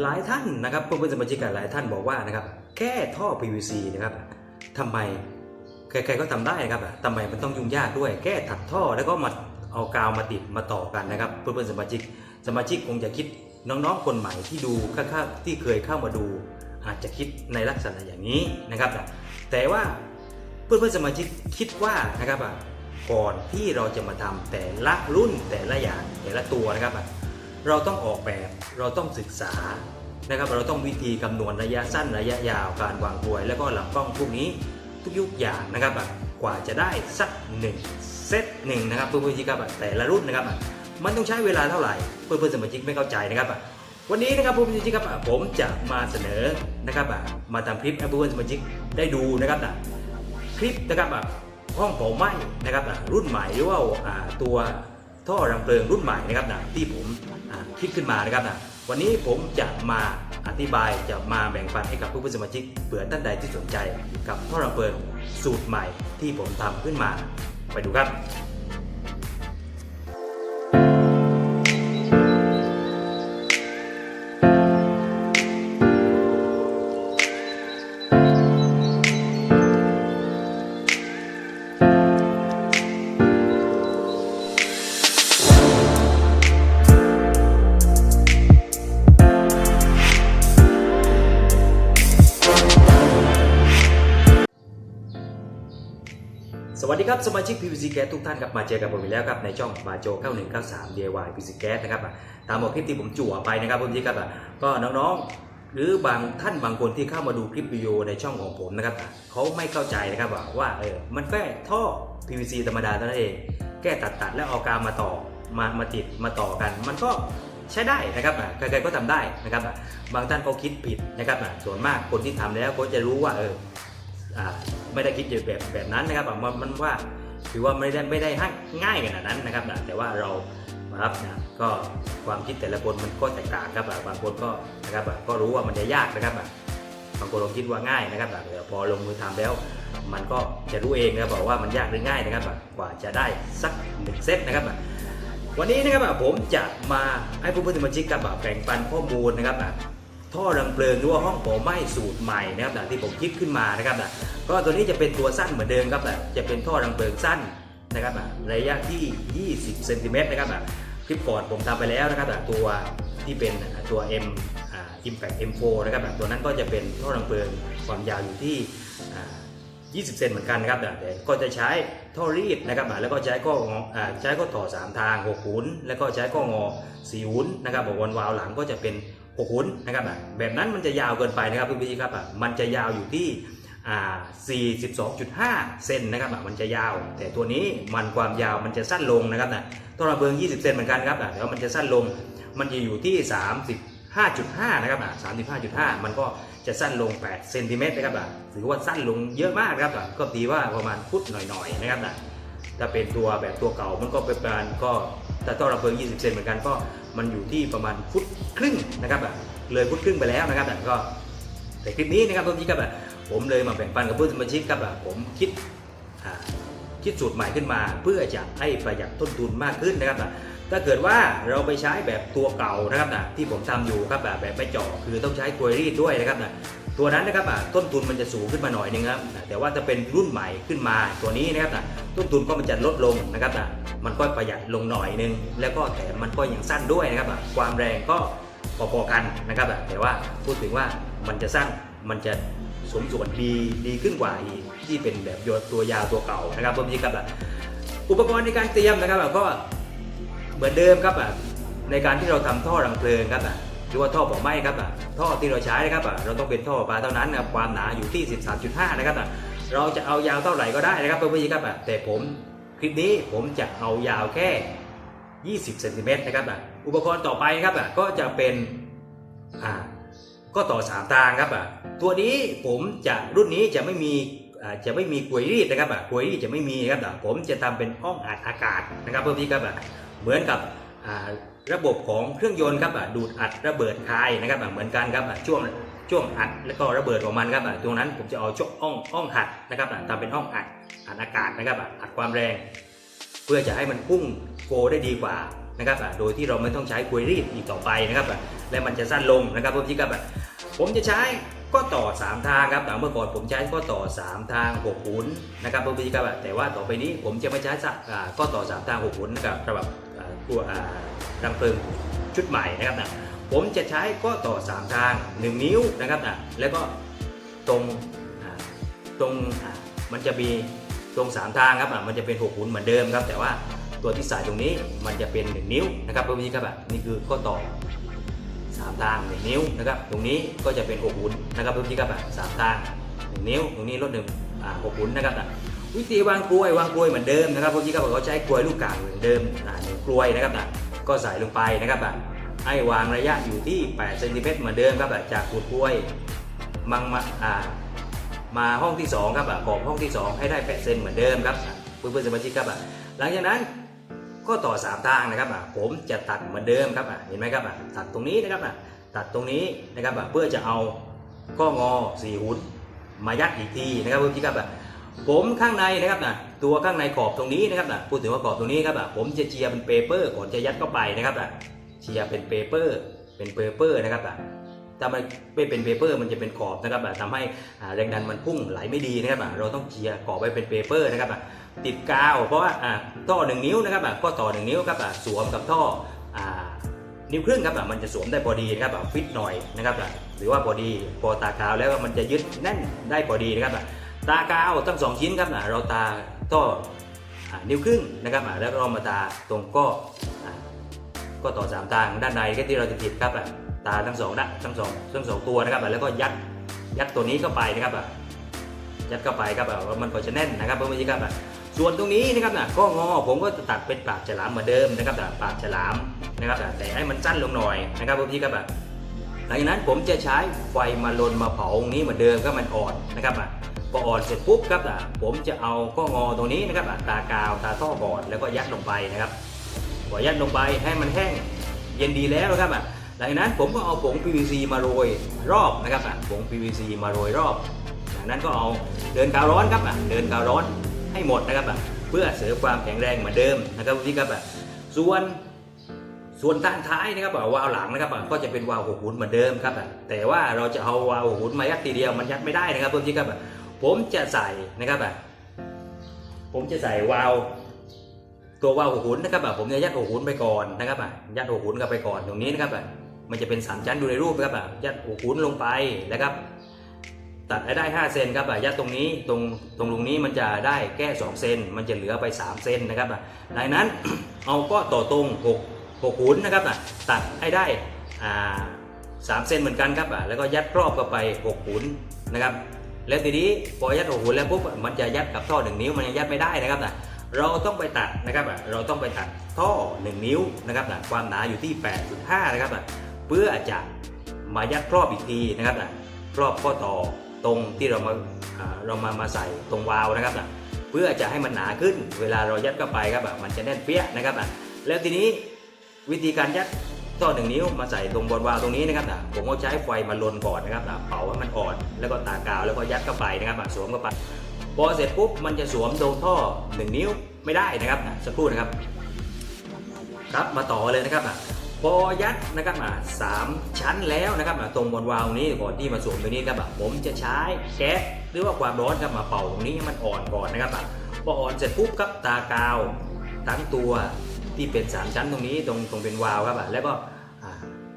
หลายท่านนะครับเพื่อนๆสมาชิกหลายท่านบอกว่านะครับแค่ท่อ PVC นะครับทำไมใครๆก็ทำได้ครับทำไมมันต้องยุ่งยากด้วย แค่ถักท่อแล้วก็มาเอากาวมาติดมาต่อกันนะครับ เพื่อนๆสมาชิกสมาชิกคงจะคิดน้องๆคนใหม่ที่ดูข้าๆที่เคยเข้ามาดู อาจจะคิดในลักษณะอย่างนี้นะครับ แต่ว่าเพื่อนๆสมาชิกคิดว่านะครับอะก่อนที่เราจะมาทำแต่ละรุ่นแต่ละอย่างแต่ละตัวนะครับ เราต้องออกแบบเราต้องศึกษานะครับเราต้องวิธีคำนวณระยะสั้นระยะยาวการวางกลวย แล้วก็ลำกล้องพวกนี้ทุกยุกอย่างนะครับกว่าจะได้สักหนึ่งเซตหนึ่งนะครับเพื่อนๆสมาชิกครับแต่ละรุ่นนะครับมันต้องใช้เวลาเท่าไหร่เพื่อนๆสมาชิกไม่เข้าใจนะครับวันนี้นะครับผมจริงๆครับผมจะมาเสนอนะครับมาทำคลิปให้เพื่อนๆสมาชิกได้ดูนะครับคลิปนะครับห้องเผาไหม้นะครับรุ่นใหม่หรือว่าตัว ท่อรังเพลิงรุ่นใหม่นะครับนะที่ผมคิดขึ้นมานะครับนะวันนี้ผมจะมาอธิบายจะมาแบ่งปันให้กับเพื่อนสมาชิกเผื่อท่านใดที่สนใจกับท่อรังเพลิงสูตรใหม่ที่ผมทำขึ้นมาไปดูครับ สวัสดีครับสมาชิก PVC Gas ทุกท่านครับมาเจอกับผมอีกแล้วครับในช่องมาโจ9193 DIY PVC Gas นะครับอะตามบอกคลิปที่ผมจั่วไปนะครับผมที่ครับอะก็น้องๆ หรือบางท่านบางคนที่เข้ามาดูคลิปวิดีโอในช่องของผมนะครับอะเขาไม่เข้าใจนะครับว่าเออมันแค่ท่อ PVC ธรรมดาเท่านั้นเอง แก้ตัดตัดๆแล้วเอากาวมาต่อมามาติดมาต่อกัน มันก็ใช้ได้นะครับอะใครๆก็ทำได้นะครับอะบางท่านก็คิดผิดนะครับอะส่วนมากคนที่ทำแล้วก็จะรู้ว่าเอออ่า ไม่ได้คิดอยู่แบบแบบนั้นนะครับมันมันว่าถือว่าไม่ได้ไม่ได้ง่ายขนาดนั้นนะครับอ่แต่ว่าเราครับนะก็ความคิดแต่ละคนมันก็แตกต่างครับบางคนก็นะครับก็รู้ว่ามันจะยากนะครับบางคนเราคิดว่าง่ายนะครับแต่พอลงมือทำแล้ว มันก็จะรู้เองนะบอกว่ามันยากหรือง่ายนะครับกว่าจะได้สักหนึ่งเซตนะครับวันนี้นะครับผมจะมาให้ผู้ผู้สมาชิกกับแบ่งปันข้อมูลนะครับ ท่อรังเพลิงหรือว่าห้องเผาไหม้สูตรใหม่นะครับที่ผมคิดขึ้นมานะครับนะก็ตัวนี้จะเป็นตัวสั้นเหมือนเดิมครับนะจะเป็นท่อรังเพลิงสั้นนะครับนะระยะที่ 20เซนติเมตรนะครับนะคลิปก่อนผมทำไปแล้วนะครับนะตัวที่เป็นตัว M อ่า Impact M4 นะครับนะตัวนั้นก็จะเป็นท่อรังเพลิงความยาวอยู่ที่อ่า20 เซนเหมือนกันนะครับแต่ก็จะใช้ท่อรีดนะครับแล้วก็ใช้ข้องออ่าใช้ข้อต่อ 3 ทาง6หุนแล้วก็ใช้ข้องอ4หุนนะครับบอกวนวาล์วหลังก็จะเป็น 6หุนนะครับแบบนั้นมันจะยาวเกินไปนะครับพี่พี่ครับอะมันจะยาวอยู่ที่อ่า42.5 เซนนะครับอะมันจะยาว แต่ตัวนี้มันความยาวมันจะสั้นลงนะครับนะตัวระเบิง 20 เซนเหมือนกันครับอะแต่ว่ามันจะสั้นลง มันจะอยู่ที่ 35.5 นะครับอะ35.5 มันก็จะสั้นลง 8 เซนติเมตรนะครับอะถือว่าสั้นลงเยอะมากครับอะก็ตีว่าประมาณฟุตหน่อยๆนะครับนะถ้าเป็นตัวแบบตัวเก่ามันก็เป็นประมาณก็ แต่ตัวระเบิง 20 เซนเหมือนกันก็มันอยู่ที่ประมาณฟุตครึ่งนะครับอะเลยฟุตครึ่งไปแล้วนะครับแต่ก็แต่คลิปนี้นะครับทุกทีครับอะผมเลยมาแบ่งปันกับเพื่อนสมาชิกครับอะผมคิดคิดสูตรใหม่ขึ้นมา เพื่อจะให้ประหยัดต้นทุนมากขึ้นนะครับอะถ้าเกิดว่าเราไปใช้แบบตัวเก่านะครับนะที่ผมทำอยู่ครับอะแบบไม่เจาะคือต้องใช้กลวยรีดด้วยนะครับนะตัวนั้นนะครับอะต้นทุนมันจะสูงขึ้นมาหน่อยนึงครับแต่ว่าจะเป็นรุ่นใหม่ขึ้นมาตัวนี้นะครับนะต้นทุนก็มันจะลดลงนะครับนะ มันก็ประหยัดลงหน่อยนึง แล้วก็แถมมันก็ยังสั้นด้วยนะครับความแรงก็พอๆกันนะครับแต่ว่าพูดถึงว่ามันจะสั้นมันจะสมส่วนดีดีขึ้นกว่าอีกที่เป็นแบบโยตัวยาวตัวเก่านะครับผมนี่ครับอุปกรณ์ในการเตรียมนะครับก็เหมือนเดิมครับในการที่เราทำท่อรังเพลิงครับหรือว่าท่อเผาไหม้ครับท่อที่เราใช้นะครับเราต้องเป็นท่อปลาเท่านั้นนะครับความหนาอยู่ที่ 13.5 นะครับเราจะเอายาวเท่าไหร่ก็ได้นะครับเพื่อนๆครับแต่ผม ลิปนี้ผมจะเอายาวแค่ 20เซนติเมตรนะครับอะอุปกรณ์ต่อไปครับอะก็จะเป็นอ่าก็ต่อ 3 ทางครับอะตัวนี้ผมจะรุ่นนี้จะไม่มีอ่าจะไม่มีกลวยรีดนะครับอะกลวยรีดจะไม่มีครับอะผมจะทำเป็นห้องอัดอากาศนะครับเพื่อนพี่ครับอะเหมือนกับอ่าระบบของเครื่องยนต์ครับอะดูดอัดระเบิดคายนะครับอะเหมือนกันครับอะช่วง ช่วงอัดแล้วก็ระเบิดของมันครับตรงนั้นผมจะเอาช่วงองห้องหัดนะครับทำเป็นห้องอัดอัดอากาศนะครับอัดความแรง เพื่อจะให้มันพุ่งโฟได้ดีกว่านะครับโดยที่เราไม่ต้องใช้กลวยรีดอีกต่อไปนะครับและมันจะสั้นลงนะครับผมที่ครับผมจะใช้ก็ต่อ 3 ทางครับเมื่อก่อนผมใช้ก็ต่อ 3 ทาง6หุนนะครับผมที่ครับแต่ว่าต่อไปนี้ผมจะไม่ใช้ก็ต่อ 3 ทาง6หุนนะครับสำหรับตัวอ่ารังเพลิงชุดใหม่นะครับ ผมจะใช้ก็ต่อ 3 ทาง 1 นิ้วนะครับนะแล้วก็ตรงตรงมันจะมีตรง 3 ทางครับอะมันจะเป็น6หุนเหมือนเดิมครับ แต่ว่าตัวที่ใส่ตรงนี้มันจะเป็น 1 นิ้วนะครับพี่ครับอะนี่คือข้อต่อ 3 ทาง 1 นิ้วนะครับ ตรงนี้ก็จะเป็น6หุนนะครับพี่ครับอะสามทาง 1 นิ้ว ตรงนี้ลดหนึ่งอ่า6หุนนะครับอะวิธีวางกลวยวางกลวยเหมือนเดิมนะครับพี่ครับอะเขาใช้กลวยลูกกลางเหมือนเดิมอ่าหนึ่งกลวยนะครับอะก็ใส่ลงไปนะครับอะ ให้วางระยะอยู่ที่8เซนติเมตรเหมือนเดิมครับจากขูดกล้วยมังมาอ่ามาห้องที่สองครับอะขอบห้องที่สองให้ได้8เซนเหมือนเดิมครับอะเพื่อนๆสมาชิกครับหลังจากนั้นก็ต่อ 3 ทางนะครับอะผมจะตัดเหมือนเดิมครับอะเห็นไหมครับอะตัดตรงนี้นะครับอะตัดตรงนี้นะครับเพื่อจะเอาข้องอสี่หุ่นมายัดอีกทีนะครับเพื่อนที่ครับผมข้างในนะครับนะตัวข้างในขอบตรงนี้นะครับนะพูดถึงว่าขอบตรงนี้ครับอะผมจะเจียเป็นเปเปอร์ก่อนจะยัดเข้าไปนะครับอะ เจียเป็นเปเปอร์เป็นเปเปอร์นะครับอะถ้ามันไม่เป็นเปเปอร์มันจะเป็นขอบนะครับอะทำให้แรงดันมันพุ่งไหลไม่ดีนะครับอะเราต้องเจียขอบไว้เป็นเปเปอร์นะครับอะติดกาว เพราะว่าอ่าท่อหนึ่งนิ้วนะครับอะก็ต่อหนึ่งนิ้วครับอะสวมกับท่อนิ้วครึ่งครับอะมันจะสวมได้พอดีนะครับอะฟิตหน่อยนะครับอะหรือว่าพอดีพอตากาวแล้วมันจะยึดแน่นได้พอดีนะครับอะตากาวทั้งสองชิ้นครับอะเราตาท่อนิ้วครึ่งนะครับอะแล้วเรามาตาตรงก็ ก็ต่อสามทางด้านในก็ที่เราจะติดครับอะตาทั้งสองด้านทั้งสองทั้งสองตัวนะครับอะแล้วก็ยัดยัดตัวนี้เข้าไปนะครับอะยัดเข้าไปครับอะว่ามันก็จะแน่นนะครับเพื่อนๆครับอะส่วนตรงนี้นะครับนะก็งอผมก็จะตัดเป็นปากฉลามเหมือนเดิมนะครับนะปากฉลามนะครับแต่ให้มันสั้นลงหน่อยนะครับเพี่ครับหลังจากนั้นผมจะใช้ไฟมาลนมาเผาตรงนี้เหมือนเดิมก็มันอ่อนนะครับอะพออ่อนเสร็จปุ๊บครับอะผมจะเอาก็งอตรงนี้นะครับตากาวตาท่อก่อนแล้วก็ยัดลงไปนะครับ พอยัดลงไปให้มันแห้งเย็นดีแล้วนะครับอะหลังจากนั้นผมก็เอาผง PVC มาโรยรอบนะครับอะผง PVC มาโรยรอบจากนั้นก็เอาเดินกาวร้อนครับอะเดินกาวร้อนให้หมดนะครับอะเพื่อเสริมความแข็งแรงเหมือนเดิมนะครับพี่ครับอะส่วนส่วนด้านท้ายนะครับวาล์วหลังนะครับก็จะเป็นวาล์วหกหุ่นเหมือนเดิมครับแต่ว่าเราจะเอาวาล์วหกหุนมายัดทีเดียวมันยัดไม่ได้นะครับเพื่อนพี่ครับผมจะใส่นะครับผมจะใส่วาล์ว ตัววาล์วหุนนะครับอะผมจะยัดหกหุนไปก่อนนะครับอะยัดหกหุนกันไปก่อนตรงนี้นะครับอะมันจะเป็นสามชั้นดูในรูปนะครับอะยัดหกหุนลงไปนะครับ ตัดให้ได้5เซนครับอะยัดตรงนี้ตรงตรงตรงนี้มันจะได้แค่2เซนมันจะเหลือไป 3 เซนนะครับอะดังนั้นเอาก็ต่อตรง6 6หุนนะครับอะตัดให้ได้อ่าสามเซนเหมือนกันครับอะแล้วก็ยัดครอบเข้าไป6หุนนะครับแล้วทีนี้พอยัด6หุนแล้วปุ๊บมันจะยัดกับท่อ1นิ้วมันยังยัดไม่ได้นะครับอะ เราต้องไปตัดนะครับอะเราต้องไปตัดท่อ 1 นิ้วนะครับอะความหนาอยู่ที่ 8.5 นะครับอะเพื่อจะมายัดครอบอีกทีนะครับอะครอบข้อต่อตรงที่เรามาอ่าเรามามาใส่ตรงวาล์วนะครับนะเพื่อจะให้มันหนาขึ้นเวลาเรายัดเข้าไปครับอะมันจะแน่นเปี้ยนะครับนะแล้วทีนี้วิธีการยัดต่อหนึ่งนิ้วมาใส่ตรงบนวาลตรงนี้นะครับนะผมก็ใช้ไฟมาลนก่อนนะครับนะเป่าให้มันอ่อน แล้วก็ตากาวแล้วก็ยัดเข้าไปนะครับนะสวมเข้าไป พอเสร็จปุ๊บมันจะสวมตรงท่อหนึ่งนิ้วไม่ได้นะครับนะสักครู่นะครับครับมาต่อเลยนะครับอะพอยัดนะครับอะสามชั้นแล้วนะครับอะตรงบนวาล์วนี้ก่อนที่มาสวมตัวนี้ครับอะผมจะใช้แก๊สหรือว่าความร้อนครับมาเป่าตรงนี้ให้มันอ่อนก่อนนะครับอะพออ่อนเสร็จปุ๊บครับตากาวทั้งตัวที่เป็นสามชั้นตรงนี้ตรงตรงเป็นวาล์วครับอะแล้วก็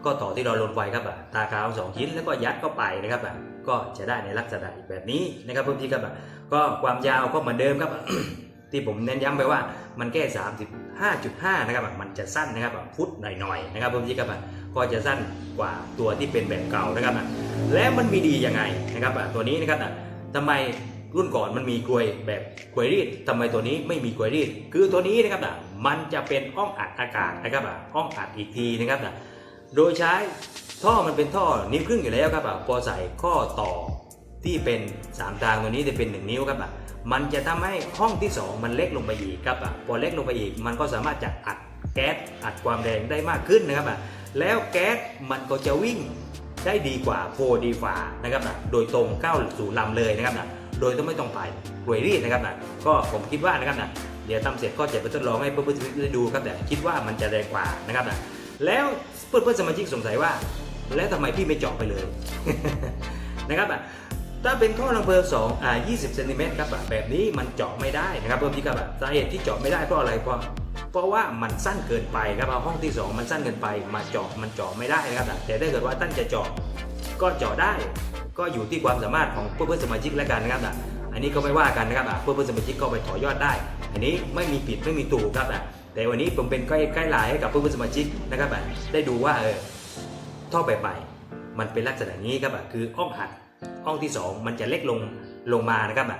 ก็ต่อที่เราลนไฟครับอะตากาวสองชิ้นแล้วก็ยัดเข้าไปนะครับอะก็จะได้ในลักษณะแบบนี้นะครับเพื่อนที่ครับอะก็ความยาวก็เหมือนเดิมครับที่ผมเน้นย้ำไปว่ามันแค่ 35.5 นะครับมันจะสั้นนะครับฟุตหน่อยๆนะครับผมที่ครับก็จะสั้นกว่าตัวที่เป็นแบบเก่านะครับแล้วมันมีดียังไงนะครับตัวนี้นะครับทำไมรุ่นก่อนมันมีกลวยแบบกลวยรีดทำไมตัวนี้ไม่มีกลวยรีด คือตัวนี้นะครับมันจะเป็นห้องอัดอากาศนะครับห้องอัดอีกทีนะครับ โดยใช้ท่อมันเป็นท่อนิ้วครึ่งอยู่แล้วครับอะพอใส่ข้อต่อที่เป็นสามทางตัวนี้จะเป็นหนึ่งนิ้วครับอะมันจะทำให้ห้องที่ 2 มันเล็กลงไปอีกครับอะพอเล็กลงไปอีก มันก็สามารถจะอัดแก๊สอัดความแรงได้มากขึ้นนะครับอะแล้วแก๊สมันก็จะวิ่งได้ดีกว่าโฟดีฝานะครับนะโดยตรงเข้าสู่ลำเลยนะครับนะโดยต้องไม่ต้องไปกลวยรีดนะครับนะก็ผมคิดว่านะครับนะเดี๋ยวทำเสร็จก็จะไปทดลองให้เพื่อนๆสมาชิกได้ดูครับแต่คิดว่ามันจะแรงกว่านะครับนะแล้ว เพื่อนๆสมาชิกสงสัยว่า แล้วทำไมพี่ไม่เจาะไปเลยนะครับอะถ้าเป็นท่อลำเพลิงสองอ่า20เซนติเมตรครับอะแบบนี้มันเจาะไม่ได้นะครับเพื่อนพี่ครับสาเหตุที่เจาะไม่ได้เพราะอะไรเพราะเพราะว่ามันสั้นเกินไปครับอะห้องที่สองมันสั้นเกินไปมาเจาะมันเจาะไม่ได้นะครับแต่ถ้าเกิดว่าท่านจะเจาะก็เจาะได้ ก็อยู่ที่ความสามารถของเพื่อนๆสมาชิกแล้วกันนะครับอะอันนี้ก็ไม่ว่ากันนะครับอะเพื่อนสมาชิกก็ไปต่อยอดได้ อันนี้ไม่มีผิดไม่มีถูกครับอะ แต่วันนี้ผมเป็นใกล้ใกล้ลายให้กับเพื่อนสมาชิกนะครับอะได้ดูว่าเออท่อแบบใหม่มันเป็นลักษณะนี้ครับอะคืออ้องหัดอ้องที่ 2 มันจะเล็กลงลงมานะครับอะ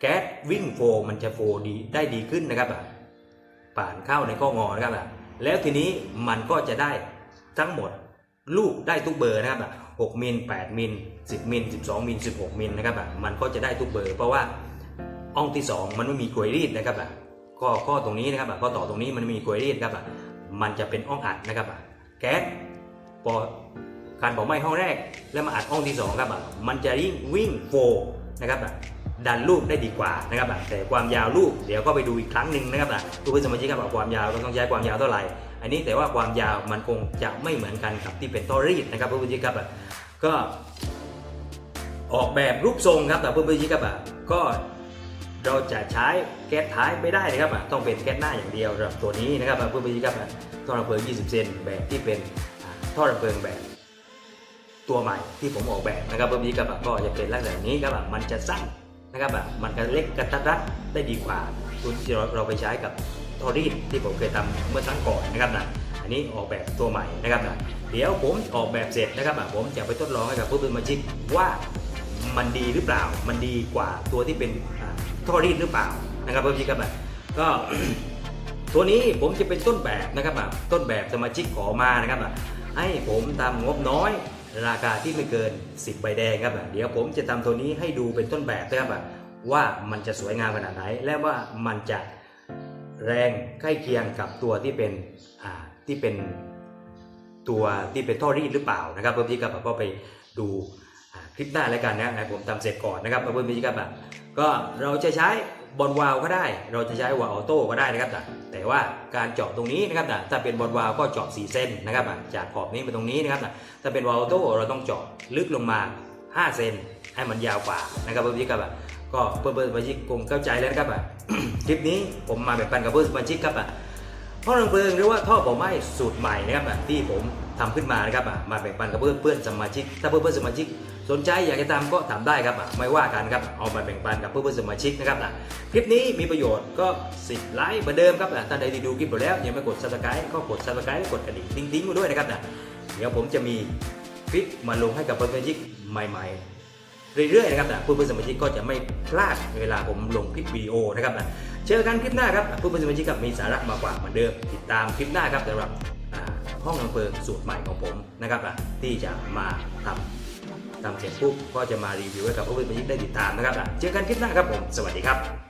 แก๊สวิ่งโฟมันจะโฟดีได้ดีขึ้นนะครับอะป่านเข้าในข้องอนะครับแล้วทีนี้มันก็จะได้ทั้งหมดลูกได้ทุกเบอร์นะครับอะ6มิล8มิล10มิล12มิล16มิลนะครับอะมันก็จะได้ทุกเบอร์ เพราะว่าอ้องที่ 2 มันไม่มีกลวยรีดนะครับ อะข้อตรงนี้นะครับอะข้อต่อตรงนี้มันมีกลวยรีดครับอะมันจะเป็นอ้องอัดนะครับอะแก๊สพอการเผาไหม้ห้องแรก แล้วมาอัดห้องที่สองครับอะมันจะยิ่งวิ่งโฟนะครับอะดันลูกได้ดีกว่านะครับอะแต่ความยาวลูกเดี๋ยวก็ไปดูอีกครั้งหนึ่งนะครับอะทุกคนสมาชิกครับความยาวเราต้องใช้ความยาวเท่าไหร่ อันนี้แต่ว่าความยาวมันคงจะไม่เหมือนกันกับที่เป็นท่อรีดนะครับเพื่อนๆครับอะก็ออกแบบรูปทรงครับแต่เพื่อนๆครับอะก็ เราจะใช้แก๊สท้ายไม่ได้นะครับต้องเป็นแก๊สหน้าอย่างเดียวสำหรับตัวนี้นะครับเพื่อนๆครับท่อระเบิด20 เซนแบบที่เป็นท่อระเบิดแบบตัวใหม่ที่ผมออกแบบนะครับเพิ่มนี้กับก็จะเป็นลักษณะนี้ครับมันจะสั้นนะครับแบบมันก็เล็กกระทัดรัดได้ดีกว่าตัวที่เราไปใช้กับทอรีดที่ผมเคยทำเมื่อครั้งก่อนนะครับนะอันนี้ออกแบบตัวใหม่นะครับนะเดี๋ยวผมออกแบบเสร็จนะครับผมจะไปทดลองให้กับผู้เป็นมาชิกว่ามันดีหรือเปล่า มันดีกว่าตัวที่เป็น ท่อรีดหรือเปล่านะครับเพิ่มนี้ครับก็ตัวนี้ผมจะเป็นต้นแบบนะครับอะต้นแบบสมาชิกขอมานะครับอะให้ผมทำงบน้อยราคาที่ไม่เกิน 10 ใบแดงครับอะเดี๋ยวผมจะทำตัวนี้ให้ดูเป็นต้นแบบนะครับอะว่ามันจะสวยงามขนาดไหน และว่ามันจะแรงใกล้เคียงกับตัวที่เป็นอ่าที่เป็นตัวที่เป็นท่อรีดหรือเปล่านะครับเพื่อนพี่กับก็ไปดู คลิปหน้าแล้วกันนะให้ผมทำเสร็จก่อนนะครับเพื่อนพี่กับอะก็เราจะใช้บอลวาลก็ได้ เราจะใช้วาลออโต้ก็ได้นะครับแต่แต่ว่าการเจาะตรงนี้นะครับถ้าเป็นบอลวาลก็เจาะ4เส้นนะครับจากขอบนี้ไปตรงนี้นะครับถ้าเป็นวาอลโต้เราต้องเจาะลึกลงมา 5 เซนให้มันยาวกว่านะครับเพื่อนๆครับอะก็เพื่อนๆสมาชิกคงเข้าใจแล้วนะครับอะคลิปนี้ผมมาแบ่งปันกับเพื่อนสมาชิกครับอะท่อระเบิงหรือว่าท่อเผาไหม้สูตรใหม่นะครับอะที่ผมทำขึ้นมานะครับอะมาแบ่งปันกับเพื่อนเพื่อนๆสมาชิก ถ้าเพื่อนเพื่อนๆสมาชิก สนใจอยากจะทำก็ทำได้ครับอะไม่ว่ากันครับเอามาแบ่งปันกับเพื่อนๆสมาชิกนะครับอะคลิปนี้มีประโยชน์ก็ 10 ไลค์เหมือนเดิมครับอะท่านใดที่ดูคลิปไปแล้วยังไม่กด subscribe ก็กด subscribe กดกระดิ่งติ๊งๆมาด้วยนะครับอะเดี๋ยวผมจะมีคลิปมาลงให้กับเพื่อนสมาชิกใหม่ๆ เรื่อยๆนะครับนะเพื่อนๆสมาชิกก็จะไม่พลาดเวลาผมลงคลิปวิดีโอนะครับนะเจอกันคลิปหน้าครับเพื่อนๆสมาชิกกับมีสาระมากกว่าเหมือนเดิมติดตามคลิปหน้าครับสำหรับห้องอำเภอสูตรใหม่ของผมนะครับนะที่จะมาทำ ทำเสร็จปุ๊บก็จะมารีวิวให้กับเพื่อนๆยิกได้ติดตามนะครับนะเจอกันคลิปหน้าครับผม สวัสดีครับ